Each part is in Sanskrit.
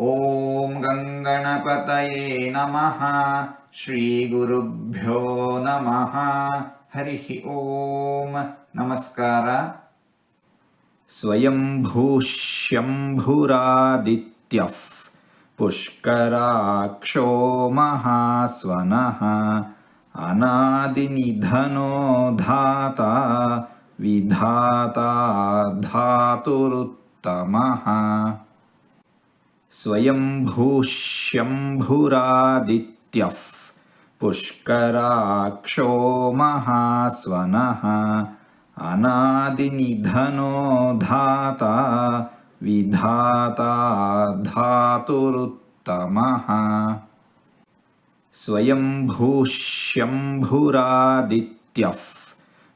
ॐ गङ्गणपतये नमः श्रीगुरुभ्यो नमः। हरिः ॐ नमस्कार। स्वयम्भूष्यम्भुरादित्यः पुष्कराक्षो महास्वनः। अनादिनिधनो धाता। विधाता धातुरुत्तमः। स्वयम्भूष्यम्भुरादित्यः। पुष्कराक्षो महास्वनः। अनादिनिधनो धाता। विधाता धातुरुत्तमः। स्वयम्भूष्यम्भुरादित्यः।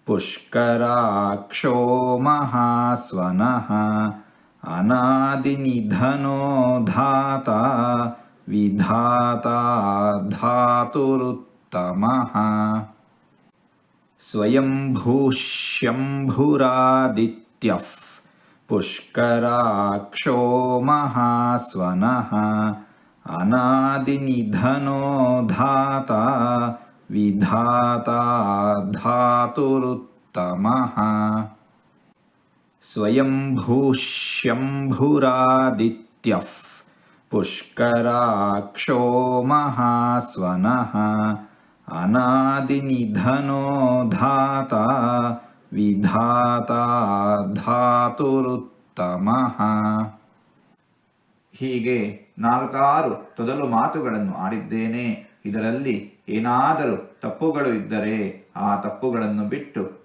पुष्कराक्षो महास्वनः अनादिनिधनो धाता विधाता धातुरुत्तमः। स्वयम्भूष्यम्भुरादित्यः पुष्कराक्षो महास्वनः। अनादिनिधनो धाता विधाता धातुरुत्तमः स्वयम्भूष्यम्भुरादित्यः पुष्कराक्षो महास्वनः अनादिनिधनो धाता ವಿಧಾತಾ ಧಾತುರುತ್ತಮಃ ಹೀಗೆ ನಾಲ್ಕಾರು ತೊದಲು ಮಾತುಗಳನ್ನು ಆಡಿದ್ದೇನೆ ಇದರಲ್ಲಿ ಏನಾದರೂ ತಪ್ಪುಗಳು ಇದ್ದರೆ ಆ ತಪ್ಪುಗಳನ್ನು ಬಿಟ್ಟು